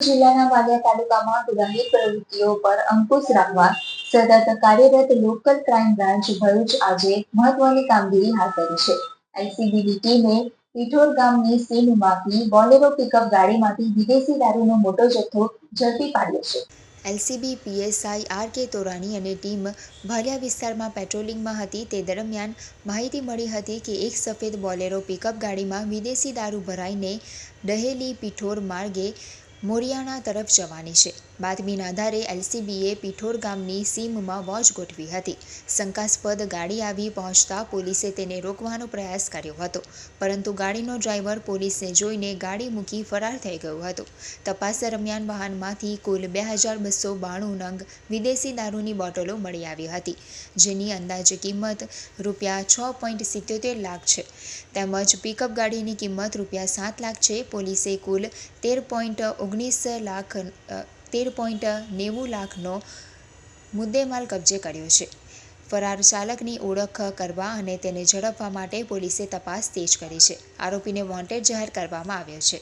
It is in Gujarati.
જિલ્લાના વાલિયા તાલુકામાં ગુનાહિત પ્રવૃત્તિઓ પર અંકુશ રાખવા સતત કાર્યરત લોકલ ક્રાઇમ બ્રાન્ચ ભરૂચ આજે મહત્વની કામગીરી હાથ ધરી છે. એલસીબીની ટીમે પીઠોર ગામની સીમમાંથી બોલેરો પિકઅપ ગાડીમાંથી વિદેશી દારૂનો મોટો જથ્થો ઝડપી પાડ્યો છે. એલસીબી પીએસઆઈ આર કે તોરાણી અને ટીમ ભાલિયા વિસ્તારમાં પેટ્રોલિંગમાં હતી. તે દરમિયાન માહિતી મળી હતી કે એક સફેદ બોલેરો પિકઅપ ગાડીમાં વિદેશી દારૂ ભરાઈને દહેલી પીઠોર માર્ગે મોરિયાણા તરફ જવાની છે. બાતમીના આધારે એલસીબીએ પીઠોર ગામની સીમમાં વોચ ગોઠવી હતી. શંકાસ્પદ ગાડી આવી પહોંચતા પોલીસે તેને રોકવાનો પ્રયાસ કર્યો હતો. પરંતુ ગાડીનો ડ્રાઈવર પોલીસને જોઈને ગાડી મૂકી ફરાર થઈ ગયો હતો. તપાસ દરમિયાન વાહનમાંથી કુલ બે હજાર બસો બાણું નંગ વિદેશી દારૂની બોટલો મળી આવી હતી, જેની અંદાજે કિંમત રૂપિયા છ પોઈન્ટ સિત્યોતેર લાખ છે. તેમજ પિકઅપ ગાડીની કિંમત રૂપિયા સાત લાખ છે. પોલીસે કુલ તેર પોઈન્ટ ઓગણીસ લાખ તેર પોઈન્ટ નેવું લાખનો મુદ્દેમાલ કબજે કર્યો છે. ફરાર ચાલકની ઓળખ કરવા અને તેને ઝડપવા માટે પોલીસે તપાસ તેજ કરી છે. આરોપીને વોન્ટેડ જાહેર કરવામાં આવ્યો છે.